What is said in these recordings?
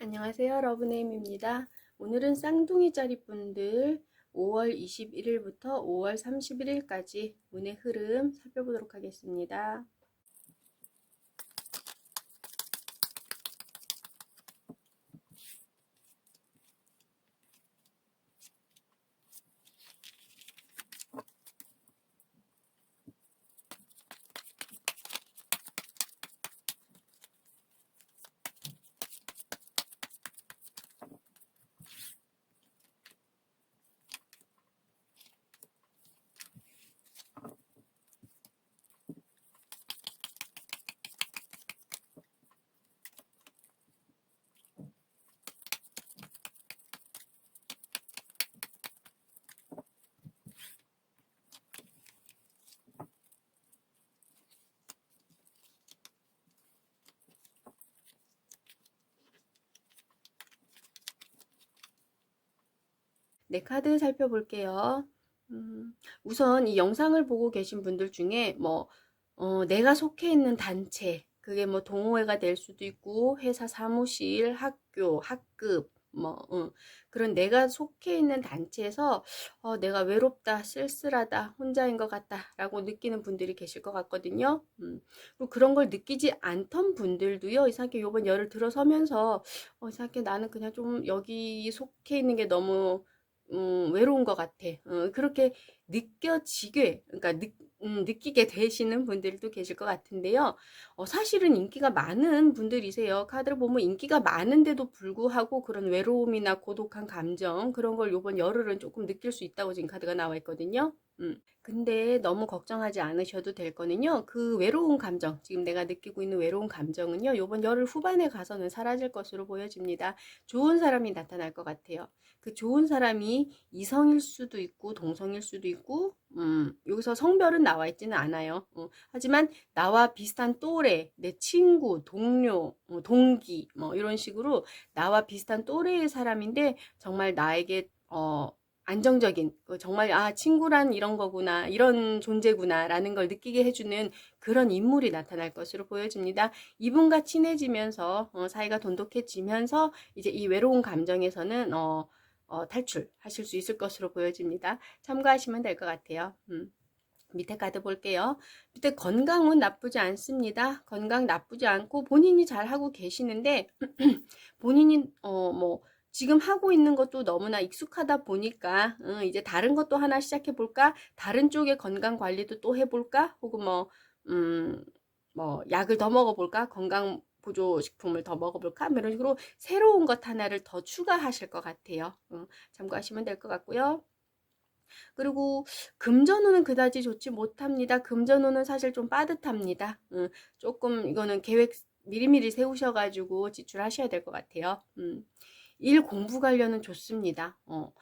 안녕하세요. 러브네임입니다. 오늘은 쌍둥이 자리 분들 5월 21일부터 5월 31일까지 운의 흐름 살펴보도록 하겠습니다. 네, 카드 살펴볼게요. 음, 우선 이 영상을 보고 계신 분들 중에 뭐, 어, 내가 속해 있는 단체, 그게 뭐 동호회가 될 수도 있고, 회사 사무실, 학교, 학급, 뭐, 어, 그런 내가 속해 있는 단체에서, 어, 내가 외롭다, 쓸쓸하다, 혼자인 것 같다, 라고 느끼는 분들이 계실 것 같거든요. 음, 그리고 그런 걸 느끼지 않던 분들도요, 이상하게 요번 열을 들어서면서, 어, 이상하게 나는 그냥 좀 여기 속해 있는 게 너무 음, 외로운 것 같아. 어, 그렇게 느껴지게, 그러니까 느, 음, 느끼게 되시는 분들도 계실 것 같은데요. 어, 사실은 인기가 많은 분들이세요. 카드를 보면 인기가 많은데도 불구하고 그런 외로움이나 고독한 감정, 그런 걸 요번 열흘은 조금 느낄 수 있다고 지금 카드가 나와 있거든요. 음. 근데 너무 걱정하지 않으셔도 될 거는요. 그 외로운 감정, 지금 내가 느끼고 있는 외로운 감정은요. 요번 열흘 후반에 가서는 사라질 것으로 보여집니다. 좋은 사람이 나타날 것 같아요. 그 좋은 사람이 이성일 수도 있고 동성일 수도 있고 음, 여기서 성별은 나와 있지는 않아요. 어, 하지만 나와 비슷한 또래, 내 친구, 동료, 어, 동기 뭐 이런 식으로 나와 비슷한 또래의 사람인데 정말 나에게 어, 안정적인 그 정말 아 친구란 이런 거구나 이런 존재구나라는 걸 느끼게 해주는 그런 인물이 나타날 것으로 보여집니다. 이분과 친해지면서 어, 사이가 돈독해지면서 이제 이 외로운 감정에서는 어, 어, 탈출하실 수 있을 것으로 보여집니다. 참고하시면 될 것 같아요. 음. 밑에 카드 볼게요. 밑에 건강은 나쁘지 않습니다. 건강 나쁘지 않고 본인이 잘 하고 계시는데 본인이 어 뭐 지금 하고 있는 것도 너무나 익숙하다 보니까 응, 이제 다른 것도 하나 시작해 볼까? 다른 쪽의 건강 관리도 또 해볼까? 혹은 뭐 음, 뭐 약을 더 먹어볼까? 건강 보조 식품을 더 먹어볼까? 뭐 이런 식으로 새로운 것 하나를 더 추가하실 것 같아요. 응, 참고하시면 될 것 같고요. 그리고 금전운은 그다지 좋지 못합니다. 금전운은 사실 좀 빠듯합니다. 응, 조금 이거는 계획 미리미리 세우셔가지고 지출하셔야 될 것 같아요. 음. 일 공부 관련은 좋습니다. 어.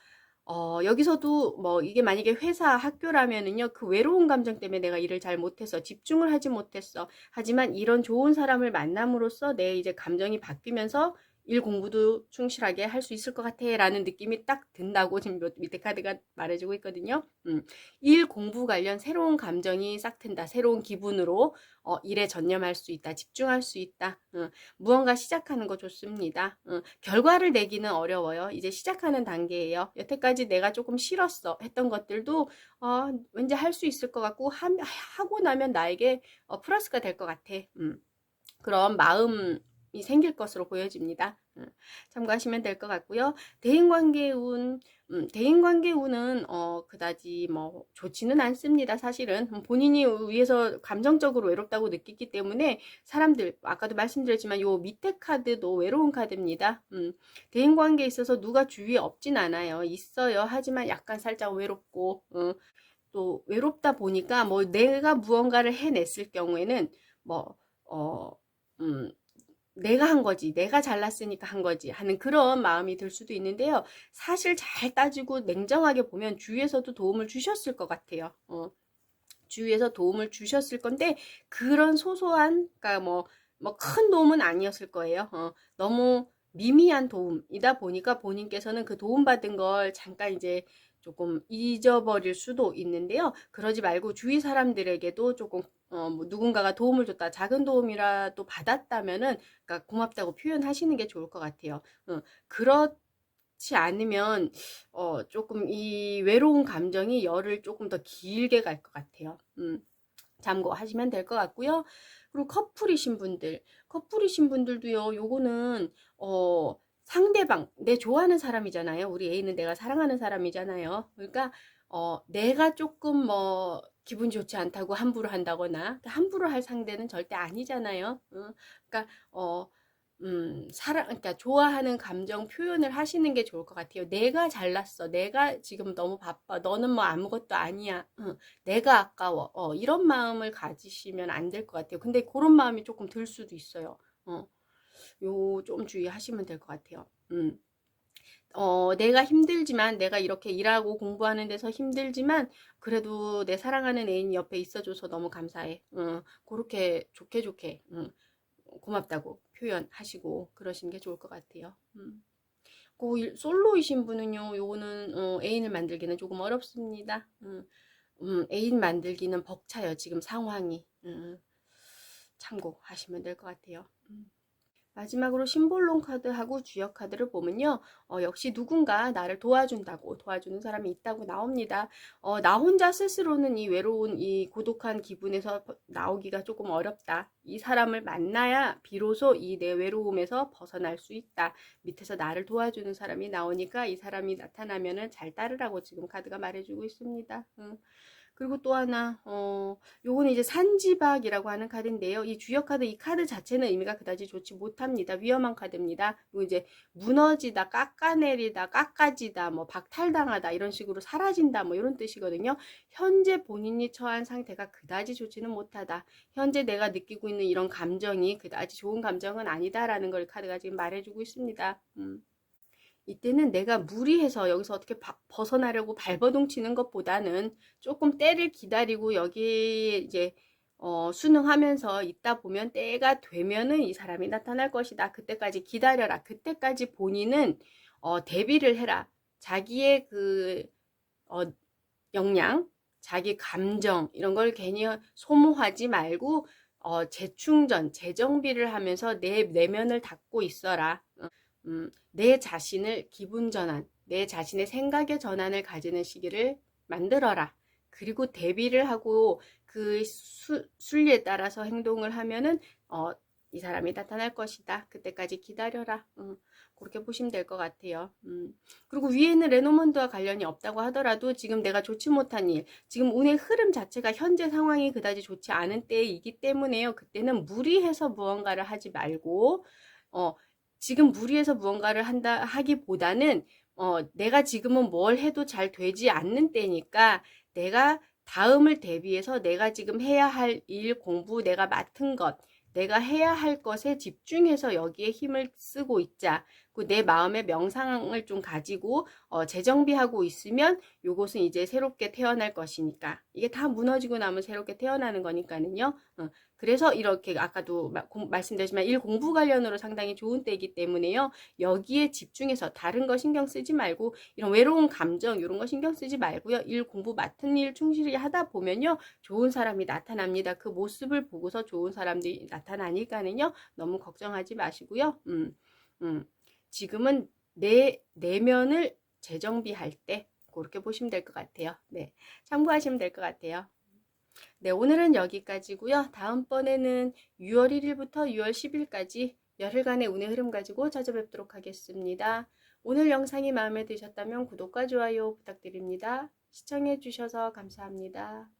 어, 여기서도 뭐 이게 만약에 회사, 학교라면은요, 그 외로운 감정 때문에 내가 일을 잘 못해서 집중을 하지 못했어. 하지만 이런 좋은 사람을 만남으로써 내 이제 감정이 바뀌면서 일 공부도 충실하게 할 수 있을 것 같아 라는 느낌이 딱 든다고 지금 밑에 카드가 말해주고 있거든요. 음, 일 공부 관련 새로운 감정이 싹 튼다. 새로운 기분으로 어, 일에 전념할 수 있다. 집중할 수 있다. 음, 무언가 시작하는 거 좋습니다. 음, 결과를 내기는 어려워요. 이제 시작하는 단계예요. 여태까지 내가 조금 싫었어 했던 것들도 어, 왠지 할 수 있을 것 같고 하, 고 나면 나에게 어, 플러스가 될 것 같아. 음, 그런 마음 이 생길 것으로 보여집니다. 음, 참고하시면 될 것 같고요. 대인관계 운, 음, 대인관계 운은 어, 그다지 뭐 좋지는 않습니다. 사실은 음, 본인이 위해서 감정적으로 외롭다고 느끼기 때문에 사람들 아까도 말씀드렸지만 요 밑에 카드도 외로운 카드입니다. 음, 대인관계에 있어서 누가 주위에 없진 않아요. 있어요. 하지만 약간 살짝 외롭고 음, 또 외롭다 보니까 뭐 내가 무언가를 해냈을 경우에는 뭐 어, 음, 내가 한 거지, 내가 잘났으니까 한 거지 하는 그런 마음이 들 수도 있는데요. 사실 잘 따지고 냉정하게 보면 주위에서도 도움을 주셨을 것 같아요. 어, 주위에서 도움을 주셨을 건데 그런 소소한, 그러니까 뭐 뭐 큰 도움은 아니었을 거예요. 어, 너무 미미한 도움이다 보니까 본인께서는 그 도움받은 걸 잠깐 이제 조금 잊어버릴 수도 있는데요. 그러지 말고 주위 사람들에게도 조금 어, 뭐 누군가가 도움을 줬다, 작은 도움이라도 받았다면은, 그러니까 고맙다고 표현하시는 게 좋을 것 같아요. 어, 그렇지 않으면, 어, 조금 이 외로운 감정이 열을 조금 더 길게 갈 것 같아요. 음, 참고하시면 될 것 같고요. 그리고 커플이신 분들, 커플이신 분들도요, 요거는, 어, 상대방, 내 좋아하는 사람이잖아요. 우리 애인은 내가 사랑하는 사람이잖아요. 그러니까, 어, 내가 조금 뭐, 기분 좋지 않다고 함부로 한다거나, 함부로 할 상대는 절대 아니잖아요. 어, 그러니까, 어, 음, 사랑, 그러니까 좋아하는 감정 표현을 하시는 게 좋을 것 같아요. 내가 잘났어. 내가 지금 너무 바빠. 너는 뭐 아무것도 아니야. 어, 내가 아까워. 어, 이런 마음을 가지시면 안 될 것 같아요. 근데 그런 마음이 조금 들 수도 있어요. 어, 요 좀 주의하시면 될 것 같아요. 음. 어, 내가 힘들지만, 내가 이렇게 일하고 공부하는 데서 힘들지만, 그래도 내 사랑하는 애인이 옆에 있어줘서 너무 감사해. 어, 그렇게 좋게 좋게, 음, 고맙다고 표현하시고, 그러시는 게 좋을 것 같아요. 음. 그 일- 솔로이신 분은요, 요거는, 어, 애인을 만들기는 조금 어렵습니다. 음, 음, 애인 만들기는 벅차요, 지금 상황이. 음, 참고하시면 될 것 같아요. 음. 마지막으로 심볼론 카드하고 주역 카드를 보면요. 어, 역시 누군가 나를 도와준다고 도와주는 사람이 있다고 나옵니다. 어, 나 혼자 스스로는 이 외로운 이 고독한 기분에서 버- 나오기가 조금 어렵다. 이 사람을 만나야 비로소 이 내 외로움에서 벗어날 수 있다. 밑에서 나를 도와주는 사람이 나오니까 이 사람이 나타나면은 잘 따르라고 지금 카드가 말해주고 있습니다. 음. 그리고 또 하나, 어, 요거는 이제 산지박이라고 하는 카드인데요. 이 주역 카드, 이 카드 자체는 의미가 그다지 좋지 못합니다. 위험한 카드입니다. 이거 이제 무너지다, 깎아내리다, 깎아지다, 뭐 박탈당하다, 이런 식으로 사라진다, 뭐 이런 뜻이거든요. 현재 본인이 처한 상태가 그다지 좋지는 못하다. 현재 내가 느끼고 있는 이런 감정이 그다지 좋은 감정은 아니다라는 걸 카드가 지금 말해주고 있습니다. 음. 이때는 내가 무리해서 여기서 어떻게 바- 벗어나려고 발버둥 치는 것보다는 조금 때를 기다리고 여기 이제 어, 순응하면서 있다 보면 때가 되면은 이 사람이 나타날 것이다. 그때까지 기다려라. 그때까지 본인은 어, 대비를 해라. 자기의 그 어, 역량, 자기 감정 이런 걸 괜히 소모하지 말고 어, 재충전, 재정비를 하면서 내 내면을 닫고 있어라. 어, 음, 내 자신을 기분 전환, 내 자신의 생각의 전환을 가지는 시기를 만들어라. 그리고 대비를 하고 그 수, 순리에 따라서 행동을 하면은 어, 이 사람이 나타날 것이다. 그때까지 기다려라. 음, 그렇게 보시면 될 것 같아요. 음. 그리고 위에는 레노먼드와 관련이 없다고 하더라도 지금 내가 좋지 못한 일, 지금 운의 흐름 자체가 현재 상황이 그다지 좋지 않은 때이기 때문에요. 그때는 무리해서 무언가를 하지 말고 어, 지금 무리해서 무언가를 한다 하기보다는 어, 내가 지금은 뭘 해도 잘 되지 않는 때니까 내가 다음을 대비해서 내가 지금 해야 할 일, 공부, 내가 맡은 것, 내가 해야 할 것에 집중해서 여기에 힘을 쓰고 있자. 그 내 마음의 명상을 좀 가지고 어, 재정비하고 있으면 요것은 이제 새롭게 태어날 것이니까 이게 다 무너지고 나면 새롭게 태어나는 거니까는요. 어, 그래서 이렇게 아까도 말씀드렸지만 일 공부 관련으로 상당히 좋은 때이기 때문에요. 여기에 집중해서 다른 거 신경 쓰지 말고 이런 외로운 감정 이런 거 신경 쓰지 말고요. 일 공부 맡은 일 충실히 하다 보면요. 좋은 사람이 나타납니다. 그 모습을 보고서 좋은 사람들이 나타나니까는요. 너무 걱정하지 마시고요. 음, 음. 지금은 내 내면을 재정비할 때 그렇게 보시면 될 것 같아요. 네. 참고하시면 될 것 같아요. 네, 오늘은 여기까지고요. 다음번에는 6월 1일부터 6월 10일까지 열흘간의 운의 흐름 가지고 찾아뵙도록 하겠습니다. 오늘 영상이 마음에 드셨다면 구독과 좋아요 부탁드립니다. 시청해 주셔서 감사합니다.